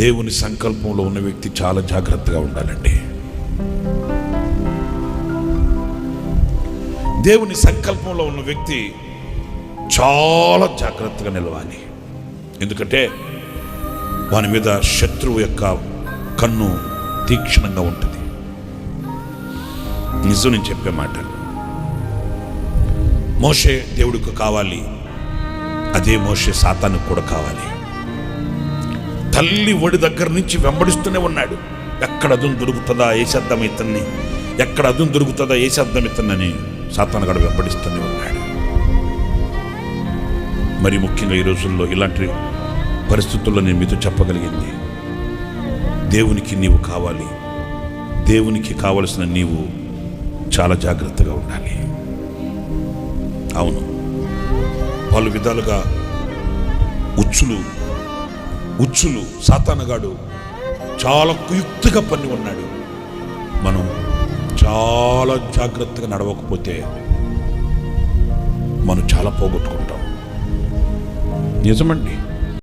దేవుని సంకల్పంలో ఉన్న వ్యక్తి చాలా జాగ్రత్తగా ఉండాలండి. దేవుని సంకల్పంలో ఉన్న వ్యక్తి చాలా జాగ్రత్తగా నిలవాలి. ఎందుకంటే వాని మీద శత్రువు యొక్క కన్ను తీక్షణంగా ఉంటుంది. నిజం నేను చెప్పే మాట. మోషే దేవుడికి కావాలి. అదే మోషే సాతానికి కూడా కావాలి. తల్లి ఒడి దగ్గర నుంచి వెంబడిస్తూనే ఉన్నాడు. ఎక్కడ అదును దొరుకుతుందా ఏ శబ్దం ఇతన్ని? ఎక్కడ అదును దొరుకుతుందా ఏ శబ్దం ఇతన్నని సాతానగాడు వెంబడిస్తూనే ఉన్నాడు. మరి ముఖ్యంగా ఈ రోజుల్లో ఇలాంటి పరిస్థితుల్లో నేను మీతో చెప్పగలిగింది. దేవునికి నీవు కావాలి. దేవునికి కావలసిన నీవు చాలా జాగ్రత్తగా ఉండాలి. అవును. పలు విధాలుగా ఉచ్చులు ఉచ్చులు సాతానగాడు చాలా కుయుక్తిగా పని ఉన్నాడు. మనం చాలా జాగ్రత్తగా నడవకపోతే మనం చాలా పోగొట్టుకుంటాం. నిజమండి.